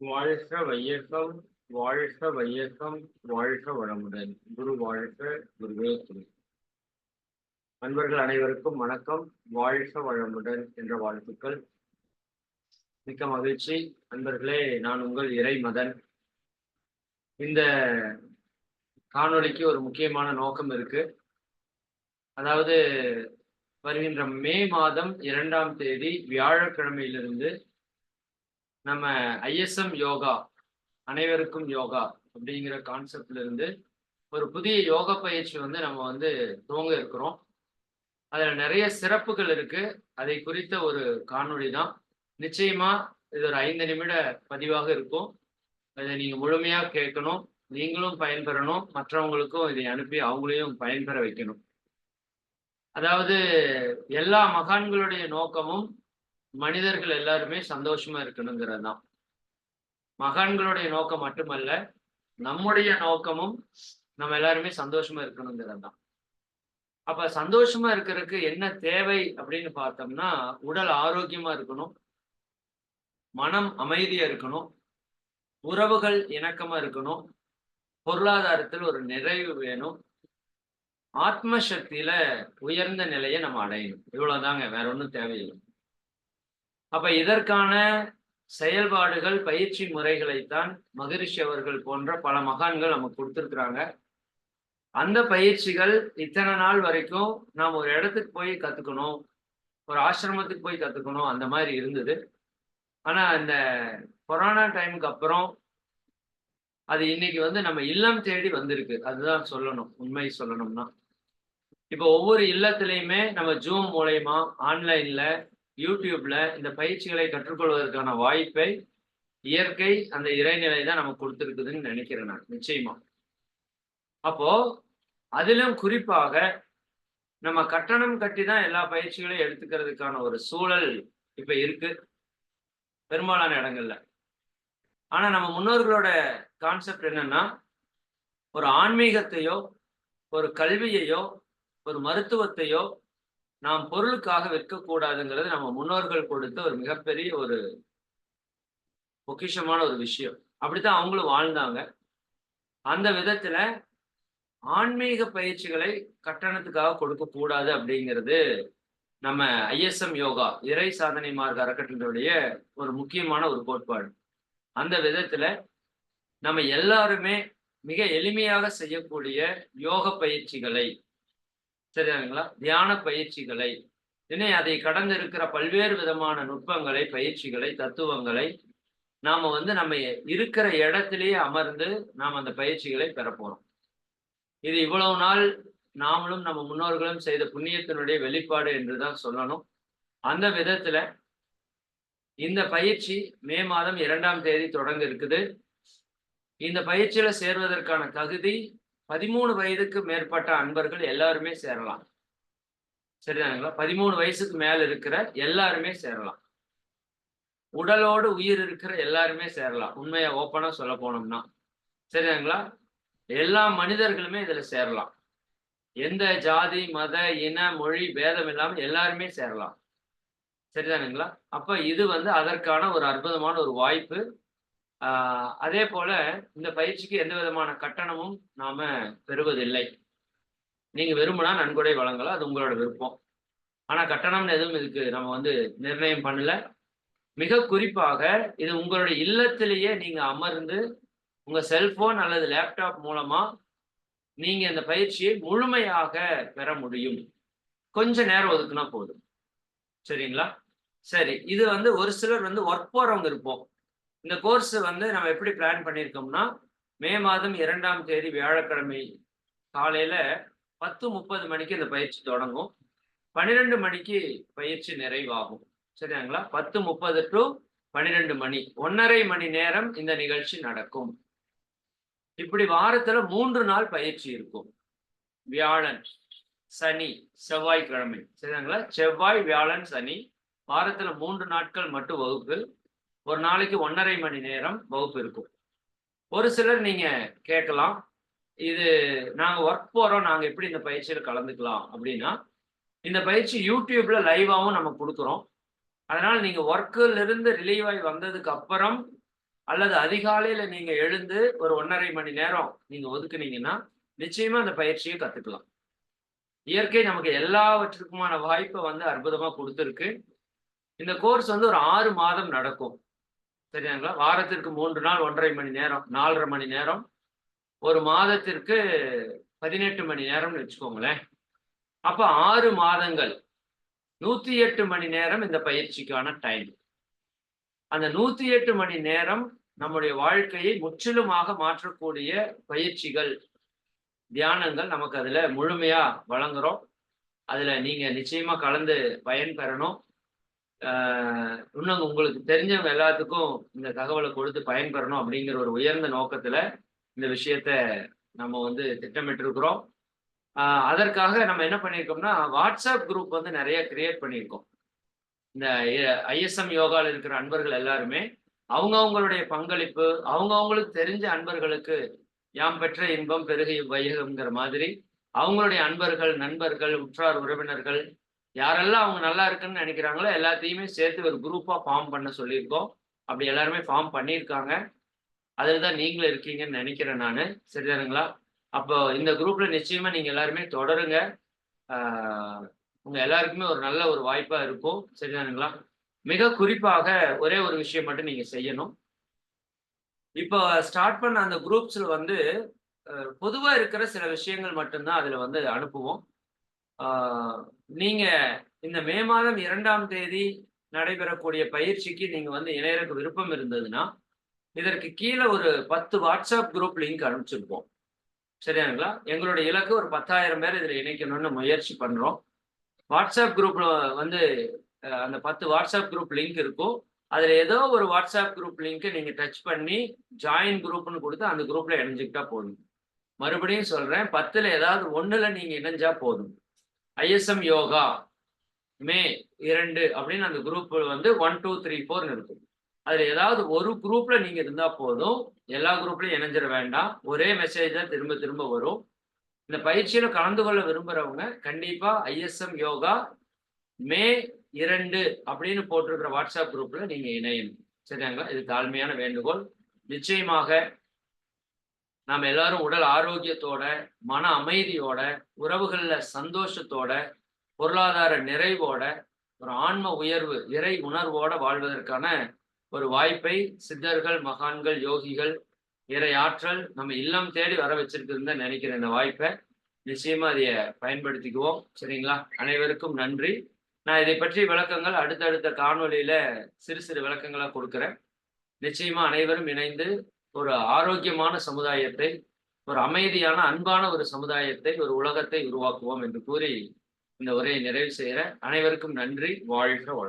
வாழ்க வையகம் வாழ்க வையகம் வாழ்க வளமுடன். குரு வாழ்க குருவே குரு. அன்பர்கள் அனைவருக்கும் வணக்கம். வாழ்க வளமுடன் என்ற வாழ்த்துக்கள். மிக்க மகிழ்ச்சி. அன்பர்களே நான் உங்கள் இறை மதன் இந்த காணொளிக்கு ஒரு முக்கியமான நோக்கம் இருக்கு. அதாவது வருகின்ற மே மாதம் இரண்டாம் தேதி வியாழக்கிழமையிலிருந்து நம்ம ஐஎஸ்எம் யோகா அனைவருக்கும் யோகா அப்படிங்கிற கான்செப்ட்ல இருந்து ஒரு புதிய யோகா பயிற்சி வந்து நம்ம வந்து துவங்க இருக்கிறோம். அதுல நிறைய சிறப்புகள் இருக்கு. அதை குறித்த ஒரு காணொளி தான். நிச்சயமா இது ஒரு ஐந்து நிமிட பதிவாக இருக்கும். அதை நீங்க முழுமையா கேட்கணும். நீங்களும் பயன்பெறணும். மற்றவங்களுக்கும் இதை அனுப்பி அவங்களையும் பயன்பெற வைக்கணும். அதாவது எல்லா மகான்களுடைய நோக்கமும் மனிதர்கள் எல்லாருமே சந்தோஷமா இருக்கணுங்கிறது தான் மகான்களுடைய நோக்கம் மட்டுமல்ல நம்முடைய நோக்கமும் நம்ம எல்லாருமே சந்தோஷமா இருக்கணுங்கிறது தான் அப்ப சந்தோஷமா இருக்கிறதுக்கு என்ன தேவை அப்படின்னு பார்த்தோம்னா உடல் ஆரோக்கியமா இருக்கணும் மனம் அமைதியா இருக்கணும் உறவுகள் இணக்கமா இருக்கணும் பொருளாதாரத்தில் ஒரு நிறைவு வேணும் ஆத்ம சக்தியில உயர்ந்த நிலையை நம்ம அடையணும். இவ்வளவுதாங்க வேற ஒன்றும் தேவையில்லை. அப்ப இதற்கான செயல்பாடுகள் பயிற்சி முறைகளைத்தான் மகரிஷி அவர்கள் போன்ற பல மகான்கள் நமக்கு கொடுத்துருக்குறாங்க. அந்த பயிற்சிகள் இத்தனை நாள் வரைக்கும் நாம் ஒரு இடத்துக்கு போய் கத்துக்கணும் ஒரு ஆசிரமத்துக்கு போய் கத்துக்கணும் அந்த மாதிரி இருந்தது. ஆனா இந்த கொரோனா டைமுக்கு அப்புறம் அது இன்னைக்கு வந்து நம்ம இல்லம் தேடி வந்திருக்கு. அதுதான் சொல்லணும் உண்மை சொல்லணும்னா. இப்போ ஒவ்வொரு இல்லத்திலையுமே நம்ம ஜூம் மூலயமா ஆன்லைன்ல யூடியூப்ல இந்த பயிற்சிகளை கற்றுக்கொள்வதற்கான வாய்ப்பை இயற்கை அந்த இறைநிலை தான் நமக்கு கொடுத்துருக்குதுன்னு நினைக்கிறேன் நான் நிச்சயமா. அப்போ அதிலும் குறிப்பாக நம்ம கட்டணம் கட்டி தான் எல்லா பயிற்சிகளையும் எடுத்துக்கிறதுக்கான ஒரு சூழல் இப்ப இருக்கு பெரும்பாலான இடங்கள்ல. ஆனா நம்ம முன்னோர்களோட கான்செப்ட் என்னன்னா ஒரு ஆன்மீகத்தையோ ஒரு கல்வியையோ ஒரு மருத்துவத்தையோ நாம் பொருளுக்காக விற்கக்கூடாதுங்கிறது நம்ம முன்னோர்கள் கொடுத்த ஒரு மிகப்பெரிய ஒரு பொக்கிஷமான ஒரு விஷயம். அப்படித்தான் அவங்களும் வாழ்ந்தாங்க. அந்த விதத்துல ஆன்மீக பயிற்சிகளை கட்டணத்துக்காக கொடுக்க கூடாது அப்படிங்கிறது நம்ம ஐஎஸ்எம் யோகா இறை சாதனை மார்க்க அறக்கட்டளையுடைய ஒரு முக்கியமான ஒரு கோட்பாடு. அந்த விதத்துல நம்ம எல்லாருமே மிக எளிமையாக செய்யக்கூடிய யோக பயிற்சிகளை சரியாங்களா தியான பயிற்சிகளை. இன்னும் அதை கடந்து இருக்கிற பல்வேறு விதமான நுட்பங்களை பயிற்சிகளை தத்துவங்களை நாம வந்து நம்ம இருக்கிற இடத்திலேயே அமர்ந்து நாம் அந்த பயிற்சிகளை பெற போறோம். இது இவ்வளவு நாள் நாமளும் நம்ம முன்னோர்களும் செய்த புண்ணியத்தினுடைய வெளிப்பாடு என்றுதான் சொல்லணும். அந்த விதத்துல இந்த பயிற்சி மே மாதம் இரண்டாம் தேதி தொடங்க இருக்குது. இந்த பயிற்சியில சேர்வதற்கான தகுதி பதிமூணு வயதுக்கு மேற்பட்ட அன்பர்கள் எல்லாருமே சேரலாம். சரிதானுங்களா? பதிமூணு வயசுக்கு மேல இருக்கிற எல்லாருமே சேரலாம். உடலோடு உயிர் இருக்கிற எல்லாருமே சேரலாம். உண்மையை ஓப்பனா சொல்ல போனோம்னா. சரிதானுங்களா? எல்லா மனிதர்களுமே இதுல சேரலாம். எந்த ஜாதி மத இன மொழி பேதம் இல்லாமல் எல்லாருமே சேரலாம். சரிதானுங்களா? அப்ப இது வந்து அதற்கான ஒரு அற்புதமான ஒரு வாய்ப்பு ஆஹ் அதே போல இந்த பயிற்சிக்கு எந்த விதமான கட்டணமும் நாம பெறுவதில்லை. நீங்க விரும்பினா நன்கொடை வழங்கலாம் அது உங்களோட விருப்பம். ஆனா கட்டணம்னு எதுவும் இதுக்கு நம்ம வந்து நிர்ணயம் பண்ணல. மிக குறிப்பாக இது உங்களுடைய இல்லத்திலேயே நீங்க அமர்ந்து உங்க செல்போன் அல்லது லேப்டாப் மூலமா நீங்க இந்த பயிற்சியை முழுமையாக பெற முடியும். கொஞ்ச நேரம் ஒதுக்குனா போதும். சரிங்களா? சரி இது வந்து ஒரு சிலர் வந்து ஒர்க் போறவங்க இருப்போம். இந்த கோர்ஸ் வந்து நம்ம எப்படி பிளான் பண்ணியிருக்கோம்னா மே மாதம் இரண்டாம் தேதி வியாழக்கிழமை காலையில பத்து முப்பது மணிக்கு இந்த பயிற்சி தொடங்கும். பன்னிரெண்டு மணிக்கு பயிற்சி நிறைவாகும். சரிங்களா பத்து முப்பது டு பன்னிரெண்டு மணி ஒன்னரை மணி நேரம் இந்த நிகழ்ச்சி நடக்கும். இப்படி வாரத்துல மூன்று நாள் பயிற்சி இருக்கும். வியாழன் சனி செவ்வாய்க்கிழமை. சரிங்களா செவ்வாய் வியாழன் சனி வாரத்துல மூன்று நாட்கள் மட்டும் வகுப்பு. ஒரு நாளைக்கு ஒன்றரை மணி நேரம் வகுப்பு இருக்கும். ஒரு சிலர் நீங்க கேட்கலாம் இது நாங்க ஒர்க் போறோம் நாங்க எப்படி இந்த பயிற்சியில் கலந்துக்கலாம் அப்படின்னா இந்த பயிற்சி யூடியூப்ல லைவாகவும் நம்ம கொடுக்குறோம். அதனால நீங்க ஒர்க்குல இருந்து ரிலீவ் ஆகி வந்ததுக்கு அப்புறம் அல்லது அதிகாலையில நீங்க எழுந்து ஒரு ஒன்றரை மணி நேரம் நீங்க ஒதுக்குனீங்கன்னா நிச்சயமா அந்த பயிற்சியை கத்துக்கலாம். இயற்கை நமக்கு எல்லாவற்றுக்குமான வாய்ப்பை வந்து அற்புதமா கொடுத்துருக்கு. இந்த கோர்ஸ் வந்து ஒரு ஆறு மாதம் நடக்கும். சரியாங்களா வாரத்திற்கு மூன்று நாள் ஒன்றரை மணி நேரம் நாலரை மணி நேரம் ஒரு மாதத்திற்கு பதினெட்டு மணி நேரம்னு வச்சுக்கோங்களேன். அப்போ ஆறு மாதங்கள் நூற்றி எட்டு மணி நேரம் இந்த பயிற்சிக்கான டைம் அந்த நூற்றி எட்டு மணி நேரம் நம்முடைய வாழ்க்கையை முற்றிலுமாக மாற்றக்கூடிய பயிற்சிகள் தியானங்கள் நமக்கு அதில் முழுமையாக வழங்குறோம். அதில் நீங்கள் நிச்சயமாக கலந்து பயன்பெறணும். இன்னும் உங்களுக்கு தெரிஞ்சவங்க எல்லாத்துக்கும் இந்த தகவலை கொடுத்து பயன்பெறணும் அப்படிங்கிற ஒரு உயர்ந்த நோக்கத்துல இந்த விஷயத்த நம்ம வந்து திட்டமிட்டிருக்கிறோம். அதற்காக நம்ம என்ன பண்ணியிருக்கோம்னா வாட்ஸ்அப் குரூப் வந்து நிறைய கிரியேட் பண்ணியிருக்கோம். இந்த ஐஎஸ்எம் யோகாவில் இருக்கிற அன்பர்கள் எல்லாருமே அவங்க அவங்களுடைய பங்களிப்பு அவங்க அவங்களுக்கு தெரிஞ்ச அன்பர்களுக்கு யாம் பெற்ற இன்பம் பெருகை வையகம்ங்கிற மாதிரி அவங்களுடைய அன்பர்கள் நண்பர்கள் உற்றார் உறவினர்கள் யாரெல்லாம் அவங்க நல்லா இருக்குன்னு நினைக்கிறாங்களோ எல்லாத்தையுமே சேர்த்து ஒரு குரூப்பாக ஃபார்ம் பண்ண சொல்லியிருக்கோம். அப்படி எல்லாருமே ஃபார்ம் பண்ணியிருக்காங்க. அதில் தான் நீங்களும் இருக்கீங்கன்னு நினைக்கிறேன் நான். சரிதானுங்களா அப்போ இந்த குரூப்பில் நிச்சயமாக நீங்கள் எல்லாருமே தொடருங்க. உங்கள் எல்லாருக்குமே ஒரு நல்ல ஒரு வாய்ப்பாக இருக்கும். சரிதானுங்களா மிக குறிப்பாக ஒரே ஒரு விஷயம் மட்டும் நீங்கள் செய்யணும். இப்போ ஸ்டார்ட் பண்ண அந்த குரூப்ஸில் வந்து பொதுவாக இருக்கிற சில விஷயங்கள் மட்டும்தான் அதில் வந்து அனுப்புவோம். நீங்க இந்த மே மாதம் இரண்டாம் தேதி நடைபெறக்கூடிய பயிற்சிக்கு நீங்க வந்து இணையறக்கு விருப்பம் இருந்ததுன்னா இதற்கு கீழே ஒரு பத்து வாட்ஸ்அப் குரூப் லிங்க் அனுப்பிச்சிருப்போம். சரியாங்களா? எங்களுடைய இலக்கு ஒரு பத்தாயிரம் பேர் இதில் இணைக்கணும்னு முயற்சி பண்றோம். வாட்ஸ்அப் குரூப்ல வந்து அந்த பத்து வாட்ஸ்அப் குரூப் லிங்க் இருக்கும். அதில் ஏதோ ஒரு வாட்ஸ்அப் குரூப் லிங்க்கை நீங்கள் டச் பண்ணி ஜாயின் குரூப்னு கொடுத்து அந்த குரூப்பில் இணைஞ்சிக்கிட்டா போதும். மறுபடியும் சொல்கிறேன் பத்தில் ஏதாவது ஒன்றில் நீங்கள் இணைஞ்சா போதும். ஐஎஸ்எம் யோகா மே இரண்டு அப்படின்னு அந்த குரூப் வந்து ஒன் டூ த்ரீ ஃபோர்னு இருக்கும். அதுல ஏதாவது ஒரு குரூப்ல நீங்க இருந்தா போதும். எல்லா குரூப்லயும் இணைஞ்சிட வேண்டாம். ஒரே மெசேஜ் தான் திரும்ப திரும்ப வரும். இந்த பயிற்சியில கலந்து கொள்ள விரும்புறவங்க கண்டிப்பா ஐஎஸ்எம் யோகா மே இரண்டு அப்படின்னு போட்டிருக்கிற வாட்ஸ்அப் குரூப்ல நீங்க இணையணும். சரிங்களா? இது தாழ்மையான வேண்டுகோள். நிச்சயமாக நாம் எல்லாரும் உடல் ஆரோக்கியத்தோட மன அமைதியோட உறவுகள்ல சந்தோஷத்தோட பொருளாதார நிறைவோட ஒரு ஆன்ம உயர்வு இறை உணர்வோட வாழ்வதற்கான ஒரு வாய்ப்பை சித்தர்கள் மகான்கள் யோகிகள் இறை ஆற்றல் நம்ம இல்லம் தேடி வர வச்சிருக்குன்னு தான் நினைக்கிறேன் இந்த வாய்ப்பை. நிச்சயமா அதைய பயன்படுத்திக்குவோம். சரிங்களா? அனைவருக்கும் நன்றி. நான் இதை பற்றி விளக்கங்கள் அடுத்தடுத்த காணொலியில சிறு சிறு விளக்கங்களா கொடுக்குறேன். நிச்சயமா அனைவரும் இணைந்து ஒரு ஆரோக்கியமான சமுதாயத்தை ஒரு அமைதியான அன்பான ஒரு சமுதாயத்தை ஒரு உலகத்தை உருவாக்குவோம் என்று கூறி இந்த உரையை நிறைவு செய்கிற அனைவருக்கும் நன்றி. வாழ்க வளம்